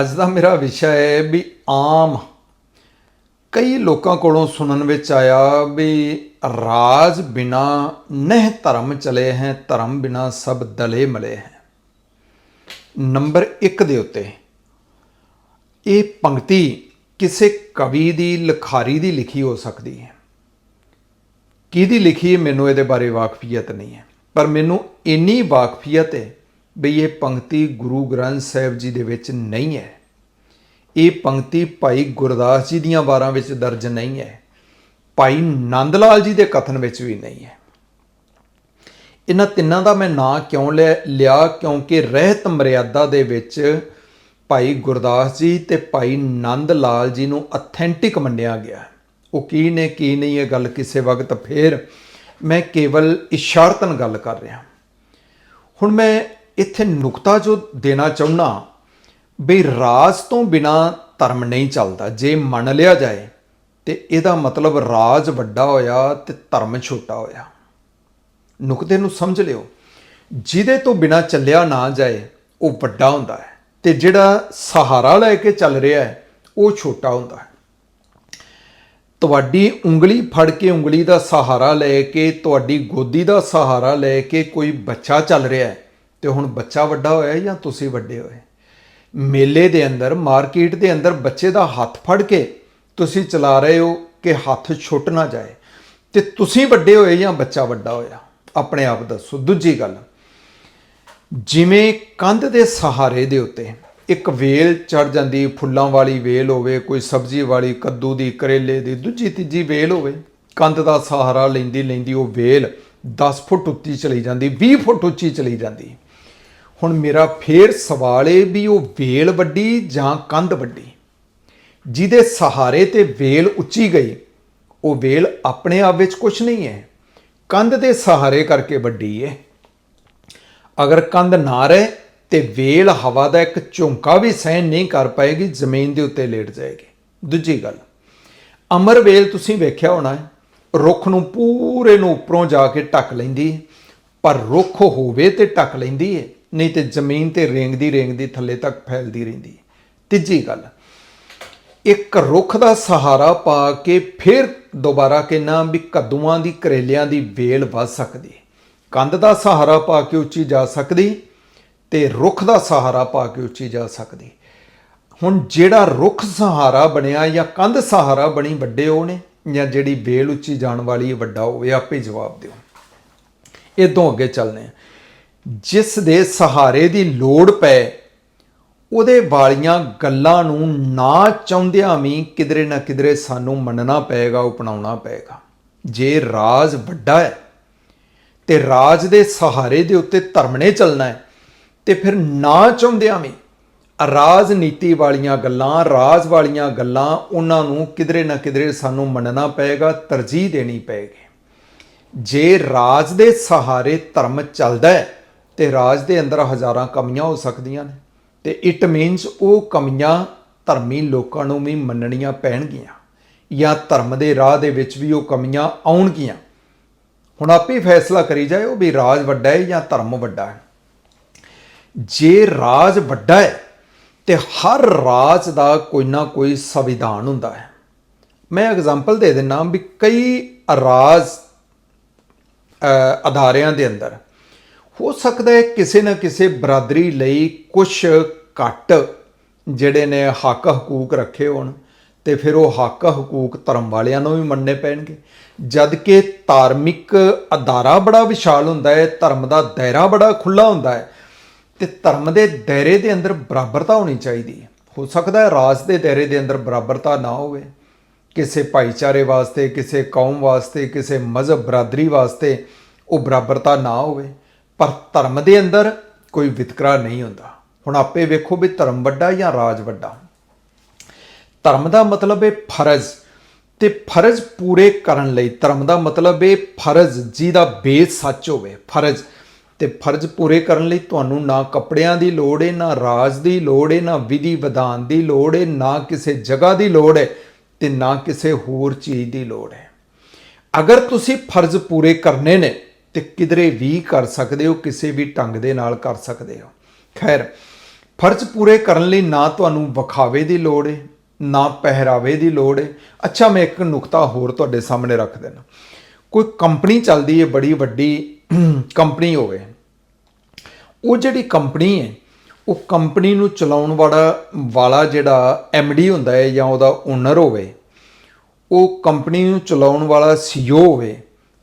ਅੱਜ ਦਾ ਮੇਰਾ ਵਿਸ਼ਾ ਹੈ ਵੀ ਆਮ। ਕਈ ਲੋਕਾਂ ਕੋਲੋਂ ਸੁਣਨ ਵਿੱਚ ਆਇਆ ਵੀ ਰਾਜ ਬਿਨਾ ਨਹਿ ਧਰਮ ਚਲੇ ਹੈ, ਧਰਮ ਬਿਨਾ ਸਭ ਦਲੇ ਮਲੇ ਹੈ। ਨੰਬਰ 1 ਦੇ ਉੱਤੇ, ਇਹ ਪੰਕਤੀ ਕਿਸੇ ਕਵੀ ਦੀ, ਲਿਖਾਰੀ ਦੀ ਲਿਖੀ ਹੋ ਸਕਦੀ ਹੈ। ਕਿਹਦੀ ਲਿਖੀ ਮੈਨੂੰ ਇਹਦੇ ਬਾਰੇ ਵਾਕਫੀਅਤ ਨਹੀਂ ਹੈ। ਪਰ ਮੈਨੂੰ ਇੰਨੀ ਵਾਕਫੀਅਤ ਹੈ ਵੀ ਇਹ ਪੰਕਤੀ ਗੁਰੂ ਗ੍ਰੰਥ ਸਾਹਿਬ ਜੀ ਦੇ ਵਿੱਚ ਨਹੀਂ ਹੈ। ਇਹ ਪੰਕਤੀ ਭਾਈ ਗੁਰਦਾਸ ਜੀ ਦੀਆਂ ਵਾਰਾਂ ਵਿੱਚ ਦਰਜ ਨਹੀਂ ਹੈ। ਭਾਈ ਨੰਦ ਲਾਲ ਜੀ ਦੇ ਕਥਨ ਵਿੱਚ ਵੀ ਨਹੀਂ ਹੈ। ਇਹਨਾਂ ਤਿੰਨਾਂ ਦਾ ਮੈਂ ਨਾਂ ਕਿਉਂ ਲਿਆ ਲਿਆ? ਕਿਉਂਕਿ ਰਹਿਤ ਮਰਿਆਦਾ ਦੇ ਵਿੱਚ ਭਾਈ ਗੁਰਦਾਸ ਜੀ ਤੇ ਭਾਈ ਨੰਦ ਲਾਲ ਜੀ ਨੂੰ ਅਥੈਂਟਿਕ ਮੰਨਿਆ ਗਿਆ। ਉਹ ਕੀ ਨੇ, ਕੀ ਨਹੀਂ, ਇਹ ਗੱਲ ਕਿਸੇ ਵਕਤ ਫੇਰ ਮੈਂ ਕੇਵਲ ਇਸ਼ਾਰਤਨ ਗੱਲ ਕਰ ਰਿਹਾ। ਹੁਣ ਮੈਂ ਇੱਥੇ ਨੁਕਤਾ ਜੋ ਦੇਣਾ ਚਾਹੁੰਦਾ ਵੀ ਰਾਜ ਤੋਂ ਬਿਨਾ ਧਰਮ ਨਹੀਂ ਚੱਲਦਾ। ਜੇ ਮੰਨ ਲਿਆ ਜਾਏ, ਤੇ ਇਹਦਾ ਮਤਲਬ ਰਾਜ ਵੱਡਾ ਹੋਇਆ ਤੇ ਧਰਮ ਛੋਟਾ ਹੋਇਆ। ਨੁਕਤੇ ਨੂੰ ਸਮਝ ਲਿਓ। ਜਿਹਦੇ ਤੋਂ ਬਿਨਾ ਚੱਲਿਆ ਨਾ ਜਾਏ, ਉਹ ਵੱਡਾ ਹੁੰਦਾ ਹੈ। ਤੇ ਜਿਹੜਾ ਸਹਾਰਾ ਲੈ ਕੇ ਚੱਲ ਰਿਹਾ ਹੈ, ਉਹ ਛੋਟਾ ਹੁੰਦਾ ਹੈ। ਤੁਹਾਡੀ ਉਂਗਲੀ ਫੜ ਕੇ ਉਂਗਲੀ ਦਾ ਸਹਾਰਾ ਲੈ ਕੇ, ਤੁਹਾਡੀ ਗੋਦੀ ਦਾ ਸਹਾਰਾ ਲੈ ਕੇ ਕੋਈ ਬੱਚਾ ਚੱਲ ਰਿਹਾ ਹੈ ਤੇ ਹੁਣ ਬੱਚਾ ਵੱਡਾ ਹੋਇਆ ਜਾਂ ਤੁਸੀਂ ਵੱਡੇ ਹੋਏ? ਮੇਲੇ ਦੇ ਅੰਦਰ, ਮਾਰਕੀਟ ਦੇ ਅੰਦਰ ਬੱਚੇ ਦਾ ਹੱਥ ਫੜ ਕੇ ਤੁਸੀਂ ਚਲਾ ਰਹੇ ਹੋ ਕਿ ਹੱਥ ਛੁੱਟ ਨਾ ਜਾਏ। ਤੇ ਤੁਸੀਂ ਵੱਡੇ ਹੋਏ ਜਾਂ ਬੱਚਾ ਵੱਡਾ ਹੋਇਆ? ਆਪਣੇ ਆਪ ਦੱਸੋ। ਦੂਜੀ ਗੱਲ, ਜਿਵੇਂ ਕੰਧ ਦੇ ਸਹਾਰੇ ਦੇ ਉੱਤੇ ਇੱਕ ਵੇਲ ਚੜ ਜਾਂਦੀ, ਫੁੱਲਾਂ ਵਾਲੀ ਵੇਲ ਹੋਵੇ, ਕੋਈ ਸਬਜ਼ੀ ਵਾਲੀ, ਕੱਦੂ ਦੀ, ਕਰੇਲੇ ਦੀ, ਦੂਜੀ ਤੀਜੀ ਵੇਲ ਹੋਵੇ, ਕੰਧ ਦਾ ਸਹਾਰਾ ਲੈਂਦੀ ਲੈਂਦੀ ਉਹ ਵੇਲ 10 ਫੁੱਟ ਉੱਚੀ ਚਲੀ ਜਾਂਦੀ 20 ਫੁੱਟ ਉੱਚੀ ਚਲੀ ਜਾਂਦੀ। ਹੁਣ ਮੇਰਾ ਫੇਰ ਸਵਾਲ ਏ ਵੀ ਉਹ ਵੇਲ ਵੱਡੀ ਜਾਂ ਕੰਧ ਵੱਡੀ? ਜਿਹਦੇ ਸਹਾਰੇ ਤੇ ਵੇਲ ਉੱਚੀ ਗਈ, ਉਹ ਵੇਲ ਆਪਣੇ ਆਪ ਵਿੱਚ ਕੁਝ ਨਹੀਂ ਹੈ। ਕੰਧ ਦੇ ਸਹਾਰੇ ਕਰਕੇ ਵੱਡੀ ਹੈ ਅਗਰ ਕੰਧ ਨਾ ਰਹੇ, ਤੇ ਵੇਲ ਹਵਾ ਦਾ ਇੱਕ ਝੁੰਕਾ ਵੀ ਸਹਿਣ ਨਹੀਂ ਕਰ ਪਾਏਗੀ, ਜ਼ਮੀਨ ਦੇ ਉੱਤੇ ਲੇਟ ਜਾਏਗੀ। ਦੂਜੀ ਗੱਲ, ਅਮਰ ਵੇਲ ਤੁਸੀਂ ਵੇਖਿਆ ਹੋਣਾ ਹੈ, ਰੁੱਖ ਨੂੰ ਪੂਰੇ ਨੂੰ ਉੱਪਰੋਂ ਜਾ ਕੇ ਢੱਕ ਲੈਂਦੀ ਹੈ ਪਰ ਰੁੱਖ ਹੋਵੇ ਤੇ ਢੱਕ ਲੈਂਦੀ ਹੈ ਨਹੀਂ ਤੇ ਜ਼ਮੀਨ ਤੇ ਰੇਂਗਦੀ ਰੇਂਗਦੀ ਥੱਲੇ ਤੱਕ ਫੈਲਦੀ ਰਹਿੰਦੀ ਤੀਜੀ ਗੱਲ, ਇੱਕ ਰੁੱਖ ਦਾ ਸਹਾਰਾ ਪਾ ਕੇ ਫਿਰ ਦੁਬਾਰਾ ਕਹਿਣਾ ਵੀ ਕੱਦੂਆਂ ਦੀ, ਕਰੇਲਿਆਂ ਦੀ ਵੇਲ ਵੱਧ ਸਕਦੀ ਕੰਧ ਦਾ ਸਹਾਰਾ ਪਾ ਕੇ ਉੱਚੀ ਜਾ ਸਕਦੀ ਤੇ ਰੁੱਖ ਦਾ ਸਹਾਰਾ ਪਾ ਕੇ ਉੱਚੀ ਜਾ ਸਕਦੀ। ਹੁਣ ਜਿਹੜਾ ਰੁੱਖ ਸਹਾਰਾ ਬਣਿਆ ਜਾਂ ਕੰਧ ਸਹਾਰਾ ਬਣੀ, ਵੱਡੇ ਉਹ ਨੇ ਜਾਂ ਜਿਹੜੀ ਵੇਲ ਉੱਚੀ ਜਾਣ ਵਾਲੀ ਵੱਡਾ ਹੋਵੇ ਆਪੇ ਜਵਾਬ ਦਿਓ। ਇਦੋਂ ਅੱਗੇ ਚੱਲਨੇ ਆ। ਜਿਸ ਦੇ ਸਹਾਰੇ ਦੀ ਲੋੜ ਪਏ ਉਹਦੇ ਵਾਲੀਆਂ ਗੱਲਾਂ ਨੂੰ ਨਾ ਚਾਹੁੰਦਿਆਂ ਵੀ ਕਿਧਰੇ ਨਾ ਕਿਧਰੇ ਸਾਨੂੰ ਮੰਨਣਾ ਪਏਗਾ, ਅਪਣਾਉਣਾ ਪਏਗਾ। ਜੇ ਰਾਜ ਵੱਡਾ ਹੈ ਤੇ ਰਾਜ ਦੇ ਸਹਾਰੇ ਦੇ ਉੱਤੇ ਧਰਮ ਨੇ ਚੱਲਣਾ ਹੈ, ਤੇ ਫਿਰ ਨਾ ਚਾਹੁੰਦਿਆਂ ਵੀ ਰਾਜਨੀਤੀ ਵਾਲੀਆਂ ਗੱਲਾਂ, ਰਾਜ ਵਾਲੀਆਂ ਗੱਲਾਂ ਉਹਨਾਂ ਨੂੰ ਕਿਧਰੇ ਨਾ ਕਿਧਰੇ ਸਾਨੂੰ ਮੰਨਣਾ ਪਏਗਾ, ਤਰਜੀਹ ਦੇਣੀ ਪਏਗੀ। ਜੇ ਰਾਜ ਦੇ ਸਹਾਰੇ ਧਰਮ ਚੱਲਦਾ ਹੈ ਤੇ ਰਾਜ ਦੇ ਅੰਦਰ ਹਜ਼ਾਰਾਂ ਕਮੀਆਂ ਹੋ ਸਕਦੀਆਂ ਨੇ। ਤੇ ਇਟ ਮੀਨਸ ਉਹ ਕਮੀਆਂ ਧਰਮੀ ਲੋਕਾਂ ਨੂੰ ਵੀ ਮੰਨਣੀਆਂ ਪੈਣਗੀਆਂ ਜਾਂ ਧਰਮ ਦੇ ਰਾਹ ਦੇ ਵਿੱਚ ਵੀ ਉਹ ਕਮੀਆਂ ਆਉਣਗੀਆਂ। ਹੁਣ ਆਪੇ ਫੈਸਲਾ ਕਰੀ ਜਾਏ ਉਹ ਵੀ ਰਾਜ ਵੱਡਾ ਹੈ ਜਾਂ ਧਰਮ ਵੱਡਾ ਹੈ। ਜੇ ਰਾਜ ਵੱਡਾ ਹੈ ਤੇ ਹਰ ਰਾਜ ਦਾ ਕੋਈ ਨਾ ਕੋਈ ਸੰਵਿਧਾਨ ਹੁੰਦਾ ਹੈ। ਮੈਂ ਐਗਜ਼ਾਮਪਲ ਦੇ ਦਿੰਨਾ ਵੀ ਕਈ ਰਾਜ ਅਦਾਰਿਆਂ ਦੇ ਅੰਦਰ ਹੋ ਸਕਦਾ ਹੈ ਕਿਸੇ ਨਾ ਕਿਸੇ ਬਰਾਦਰੀ ਲਈ ਕੁਝ ਘੱਟ ਜਿਹੜੇ ਨੇ ਹੱਕ ਹਕੂਕ ਰੱਖੇ ਹੋਣ ਤੇ ਫਿਰ ਉਹ ਹੱਕ ਹਕੂਕ ਧਰਮ ਵਾਲਿਆਂ ਨੂੰ ਵੀ ਮੰਨਣੇ ਪੈਣਗੇ। ਜਦ ਕਿ ਧਾਰਮਿਕ ਅਦਾਰਾ ਬੜਾ ਵਿਸ਼ਾਲ ਹੁੰਦਾ ਹੈ, ਧਰਮ ਦਾ ਦਾਇਰਾ ਬੜਾ ਖੁੱਲਾ ਹੁੰਦਾ ਹੈ, ਤੇ ਧਰਮ ਦੇ ਦਾਇਰੇ ਦੇ ਅੰਦਰ ਬਰਾਬਰਤਾ ਹੋਣੀ ਚਾਹੀਦੀ ਹੈ। ਹੋ ਸਕਦਾ ਹੈ ਰਾਜ ਦੇ ਦਾਇਰੇ ਦੇ ਅੰਦਰ ਬਰਾਬਰਤਾ ਨਾ ਹੋਵੇ। ਕਿਸੇ ਭਾਈਚਾਰੇ ਵਾਸਤੇ, ਕਿਸੇ ਕੌਮ ਵਾਸਤੇ, ਕਿਸੇ ਮਜ਼ਹਬ ਬਰਾਦਰੀ ਵਾਸਤੇ ਉਹ ਬਰਾਬਰਤਾ ਨਾ ਹੋਵੇ। ਪਰ ਧਰਮ ਦੇ ਅੰਦਰ ਕੋਈ ਵਿਤਕਰਾ ਨਹੀਂ ਹੁੰਦਾ। ਹੁਣ ਆਪੇ ਵੇਖੋ ਵੀ ਧਰਮ ਵੱਡਾ ਜਾਂ ਰਾਜ ਵੱਡਾ। ਧਰਮ ਦਾ ਮਤਲਬ ਹੈ ਫਰਜ਼ ਤੇ ਫਰਜ਼ ਪੂਰੇ ਕਰਨ ਲਈ। ਧਰਮ ਦਾ ਮਤਲਬ ਹੈ ਫਰਜ਼ ਜਿਹਦਾ ਬੇਸ ਸੱਚ ਹੋਵੇ। ਫਰਜ਼ ਤੇ ਫਰਜ਼ ਪੂਰੇ ਕਰਨ ਲਈ ਤੁਹਾਨੂੰ ਨਾ ਕੱਪੜਿਆਂ ਦੀ ਲੋੜ ਹੈ ਨਾ ਰਾਜ ਦੀ ਲੋੜ ਹੈ ਨਾ ਵਿਧੀ ਵਿਧਾਨ ਦੀ ਲੋੜ ਹੈ ਨਾ ਕਿਸੇ ਜਗ੍ਹਾ ਦੀ ਲੋੜ ਹੈ ਤੇ ਨਾ ਕਿਸੇ ਹੋਰ ਚੀਜ਼ ਦੀ ਲੋੜ ਹੈ ਅਗਰ ਤੁਸੀਂ ਫਰਜ਼ ਪੂਰੇ ਕਰਨੇ ਨੇ ਤੇ ਕਿਧਰੇ ਵੀ ਕਰ ਸਕਦੇ ਹੋ, ਕਿਸੇ ਵੀ ਢੰਗ ਦੇ ਨਾਲ ਕਰ ਸਕਦੇ ਹੋ। ਖੈਰ, ਫਰਜ਼ ਪੂਰੇ ਕਰਨ ਲਈ ਨਾ ਤੁਹਾਨੂੰ ਵਿਖਾਵੇ ਦੀ ਲੋੜ ਹੈ ਨਾ ਪਹਿਰਾਵੇ ਦੀ ਲੋੜ ਹੈ ਅੱਛਾ, ਮੈਂ ਇੱਕ ਨੁਕਤਾ ਹੋਰ ਤੁਹਾਡੇ ਸਾਹਮਣੇ ਰੱਖ ਦੇਣਾ ਕੋਈ ਕੰਪਨੀ ਚੱਲਦੀ ਹੈ ਬੜੀ ਵੱਡੀ ਕੰਪਨੀ ਹੋਵੇ। ਉਹ ਜਿਹੜੀ ਕੰਪਨੀ ਹੈ ਉਹ ਕੰਪਨੀ ਨੂੰ ਚਲਾਉਣ ਵਾਲਾ ਵਾਲਾ ਜਿਹੜਾ ਡੀ ਹੁੰਦਾ ਹੈ ਜਾਂ ਉਹਦਾ ਓਨਰ ਹੋਵੇ, ਉਹ ਕੰਪਨੀ ਨੂੰ ਚਲਾਉਣ ਵਾਲਾ ਸੀਈਓ ਹੋਵੇ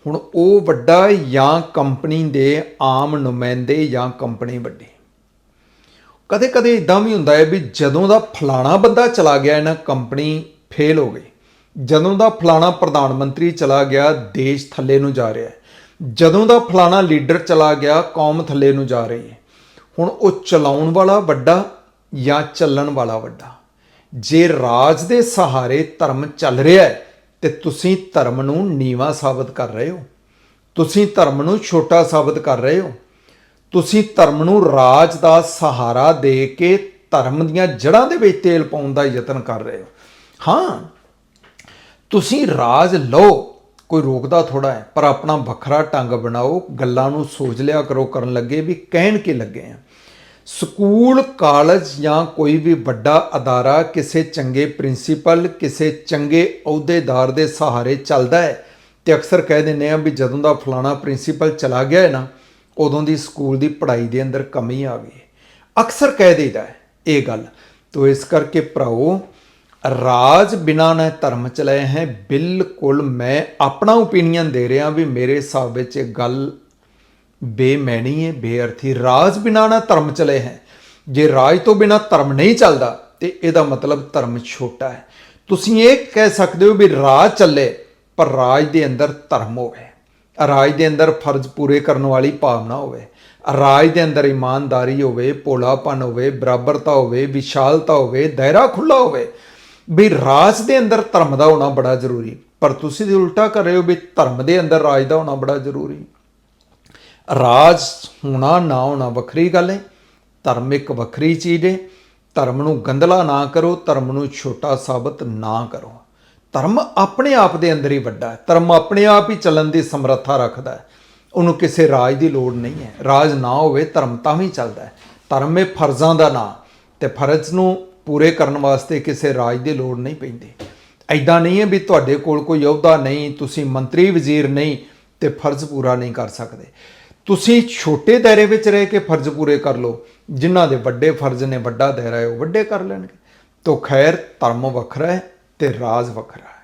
ਹੁਣ ਉਹ ਵੱਡਾ ਜਾਂ ਕੰਪਨੀ ਦੇ ਆਮ ਨੁਮਾਇੰਦੇ ਜਾਂ ਕੰਪਨੀ ਵੱਡੀ। ਕਦੇ ਕਦੇ ਇਦਾਂ ਵੀ ਹੁੰਦਾ ਹੈ ਵੀ ਜਦੋਂ ਦਾ ਫਲਾਣਾ ਬੰਦਾ ਚਲਾ ਗਿਆ, ਇਹਨਾਂ ਕੰਪਨੀ ਫੇਲ ਹੋ ਗਈ। ਜਦੋਂ ਦਾ ਫਲਾਣਾ ਪ੍ਰਧਾਨ ਮੰਤਰੀ ਚਲਾ ਗਿਆ, ਦੇਸ਼ ਥੱਲੇ ਨੂੰ ਜਾ ਰਿਹਾ ਹੈ। ਜਦੋਂ ਦਾ ਫਲਾਣਾ ਲੀਡਰ ਚਲਾ ਗਿਆ, ਕੌਮ ਥੱਲੇ ਨੂੰ ਜਾ ਰਹੀ ਹੈ। ਹੁਣ ਉਹ ਚਲਾਉਣ ਵਾਲਾ ਵੱਡਾ ਜਾਂ ਚੱਲਣ ਵਾਲਾ ਵੱਡਾ? ਜੇ ਰਾਜ ਦੇ ਸਹਾਰੇ ਧਰਮ ਚੱਲ ਰਿਹਾ ਹੈ ਤੇ ਤੁਸੀਂ ਧਰਮ ਨੂੰ ਨੀਵਾ ਸਾਬਤ ਕਰ ਰਹੇ ਹੋ। ਤੁਸੀਂ ਧਰਮ ਨੂੰ ਛੋਟਾ ਸਾਬਤ ਕਰ ਰਹੇ ਹੋ। ਤੁਸੀਂ ਧਰਮ ਨੂੰ ਰਾਜ ਦਾ ਸਹਾਰਾ ਦੇ ਕੇ ਧਰਮ ਦੀਆਂ ਜੜ੍ਹਾਂ ਦੇ ਵਿੱਚ ਤੇਲ ਪਾਉਣ ਦਾ ਯਤਨ ਕਰ ਰਹੇ ਹੋ। ਹਾਂ, ਤੁਸੀਂ ਰਾਜ ਲਓ, ਕੋਈ ਰੋਕਦਾ ਥੋੜਾ ਹੈ, ਪਰ ਆਪਣਾ ਵੱਖਰਾ ਢੰਗ ਬਣਾਓ, ਗੱਲਾਂ ਨੂੰ ਸੋਚ ਲਿਆ ਕਰੋ, ਕਰਨ ਲੱਗੇ ਵੀ ਕਹਿਣ ਕੀ ਲੱਗੇ ਆ। ਸਕੂਲ, ਕਾਲਜ ਜਾਂ ਕੋਈ ਵੀ ਵੱਡਾ ਅਦਾਰਾ ਕਿਸੇ ਚੰਗੇ ਪ੍ਰਿੰਸੀਪਲ, ਕਿਸੇ ਚੰਗੇ ਅਹੁਦੇਦਾਰ ਦੇ ਸਹਾਰੇ ਚੱਲਦਾ ਹੈ ਤੇ ਅਕਸਰ ਕਹਿ ਦਿੰਦੇ ਆ ਵੀ ਜਦੋਂ ਦਾ ਫਲਾਣਾ ਪ੍ਰਿੰਸੀਪਲ ਚਲਾ ਗਿਆ ਹੈ ਨਾ, ਉਦੋਂ ਦੀ ਸਕੂਲ ਦੀ ਪੜ੍ਹਾਈ ਦੇ ਅੰਦਰ ਕਮੀ ਆ ਗਈ ਅਕਸਰ ਕਹਿ ਦੇਈਦਾ ਹੈ ਇਹ ਗੱਲ। ਤੋ ਇਸ ਕਰਕੇ ਭਰਾਓ ਰਾਜ ਬਿਨਾ ਨੇ ਧਰਮ ਚਲਾਏ ਹੈ, ਬਿਲਕੁਲ ਮੈਂ ਆਪਣਾ ਓਪੀਨੀਅਨ ਦੇ ਰਿਹਾ ਵੀ ਮੇਰੇ ਹਿਸਾਬ ਵਿੱਚ ਇਹ ਗੱਲ ਬੇਮੈਣੀ ਹੈ, ਬੇਅਰਥੀ, ਰਾਜ ਬਿਨਾ ਨਾ ਧਰਮ ਚਲੇ ਹੈ। ਜੇ ਰਾਜ ਤੋਂ ਬਿਨਾ ਧਰਮ ਨਹੀਂ ਚੱਲਦਾ, ਤੇ ਇਹਦਾ ਮਤਲਬ ਧਰਮ ਛੋਟਾ ਹੈ। ਤੁਸੀਂ ਇਹ ਕਹਿ ਸਕਦੇ ਹੋ ਵੀ ਰਾਜ ਚੱਲੇ, ਪਰ ਰਾਜ ਦੇ ਅੰਦਰ ਧਰਮ ਹੋਵੇ। ਰਾਜ ਦੇ ਅੰਦਰ ਫਰਜ਼ ਪੂਰੇ ਕਰਨ ਵਾਲੀ ਭਾਵਨਾ ਹੋਵੇ। ਰਾਜ ਦੇ ਅੰਦਰ ਇਮਾਨਦਾਰੀ ਹੋਵੇ, ਭੋਲਾਪਨ ਹੋਵੇ, ਬਰਾਬਰਤਾ ਹੋਵੇ, ਵਿਸ਼ਾਲਤਾ ਹੋਵੇ, ਦਾਇਰਾ ਖੁੱਲਾ ਹੋਵੇ। ਵੀ ਰਾਜ ਦੇ ਅੰਦਰ ਧਰਮ ਦਾ ਹੋਣਾ ਬੜਾ ਜ਼ਰੂਰੀ। ਪਰ ਤੁਸੀਂ ਉਲਟਾ ਕਰ ਰਹੇ ਹੋ ਵੀ ਧਰਮ ਦੇ ਅੰਦਰ ਰਾਜ ਦਾ ਹੋਣਾ ਬੜਾ ਜ਼ਰੂਰੀ। ਰਾਜ ਹੋਣਾ ਨਾ ਹੋਣਾ ਵੱਖਰੀ ਗੱਲ ਹੈ, ਧਰਮ ਇੱਕ ਵੱਖਰੀ ਚੀਜ਼ ਹੈ। ਧਰਮ ਨੂੰ ਗੰਦਲਾ ਨਾ ਕਰੋ, ਧਰਮ ਨੂੰ ਛੋਟਾ ਸਾਬਤ ਨਾ ਕਰੋ। ਧਰਮ ਆਪਣੇ ਆਪ ਦੇ ਅੰਦਰ ਹੀ ਵੱਡਾ ਹੈ। ਧਰਮ ਆਪਣੇ ਆਪ ਹੀ ਚੱਲਣ ਦੀ ਸਮਰੱਥਾ ਰੱਖਦਾ ਹੈ। ਉਹਨੂੰ ਕਿਸੇ ਰਾਜ ਦੀ ਲੋੜ ਨਹੀਂ ਹੈ। ਰਾਜ ਨਾ ਹੋਵੇ, ਧਰਮ ਤਾਂ ਵੀ ਚੱਲਦਾ ਹੈ। ਧਰਮ ਇਹ ਫਰਜ਼ਾਂ ਦਾ ਨਾਂ ਤੇ ਫਰਜ਼ ਨੂੰ ਪੂਰੇ ਕਰਨ ਵਾਸਤੇ ਕਿਸੇ ਰਾਜ ਦੀ ਲੋੜ ਨਹੀਂ ਪੈਂਦੀ। ਐਦਾਂ ਨਹੀਂ ਹੈ ਵੀ ਤੁਹਾਡੇ ਕੋਲ ਕੋਈ ਅਹੁਦਾ ਨਹੀਂ, ਤੁਸੀਂ ਮੰਤਰੀ, ਵਜ਼ੀਰ ਨਹੀਂ ਤੇ ਫਰਜ਼ ਪੂਰਾ ਨਹੀਂ ਕਰ ਸਕਦੇ। ਤੁਸੀਂ ਛੋਟੇ ਦਾਇਰੇ ਵਿੱਚ ਰਹਿ ਕੇ ਫਰਜ਼ ਪੂਰੇ ਕਰ ਲਓ, ਜਿਨ੍ਹਾਂ ਦੇ ਵੱਡੇ ਫਰਜ਼ ਨੇ ਵੱਡਾ ਦਾਇਰਾ ਹੈ ਉਹ ਵੱਡੇ ਕਰ ਲੈਣਗੇ। ਤੋ ਖੈਰ, ਧਰਮ ਵੱਖਰਾ ਹੈ ਤੇ ਰਾਜ ਵੱਖਰਾ ਹੈ।